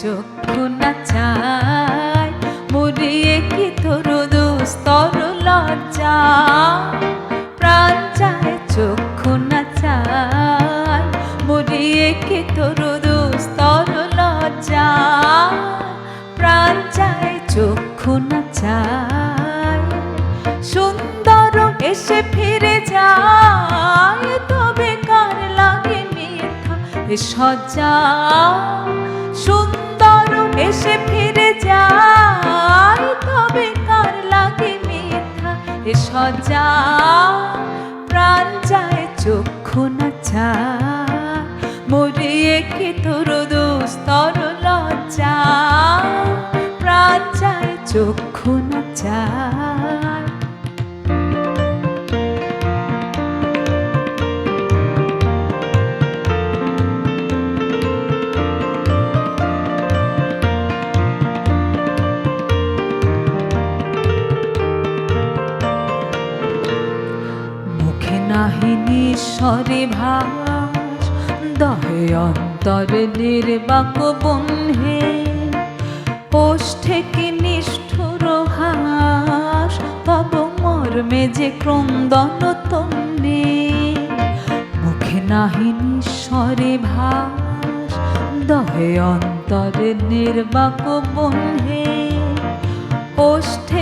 চক্ষু না চাই। মরিয়ে কি তোর দুস্তর লজ্জা? প্রাণ চায় চক্ষু না চাই। মরিয়ে কি তোর দুস্তর লজ্জা? প্রাণ চায় চক্ষু না চাই। সুন্দর এসে ফিরে যায়, তবে কার লাগে মিথ্যা সজ্জা সুন্দর এসে ফিরে যাই তবে কার লাগে মিথ্যা? এ সজা প্রাণ যায় চক্ষু না চায়। মরিয়ে কি তোর দুস্তর লজ্জা? প্রাণ চায়, চক্ষু না চায়। নিঃস্বরে ভাস, দহে অন্তরে নির্বাক বন্ধে। ওষ্ঠে কি নিষ্ঠুর হাস, তব মর্মে যে ক্রন্দন তন্নে। মুখে নাহি নিঃস্বরে ভাস, দহে অন্তরে নির্বাক বন্ধে। ওষ্ঠে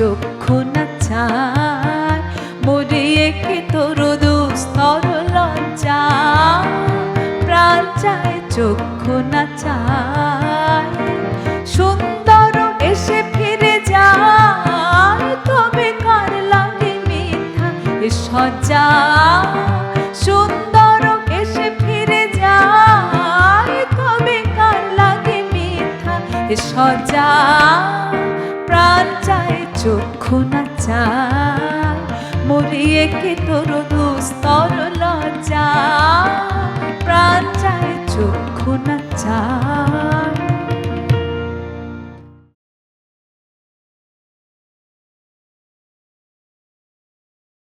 চক্ষু না চায়। মরিয়ে কি তোর দুস্তর লজ্জা। প্রাণ চায়, চক্ষু না চায়। সুন্দর এসে ফিরে যায়, তবে কার লাগে মিথ্যা সজ্জা সুন্দর এসে ফিরে যায়, তবে কার লাগে মিথ্যা সজ্জা প্রাণ চায় চক্ষু না চায়। মরিয়ে কি তোর দুস্তর লজ্জা?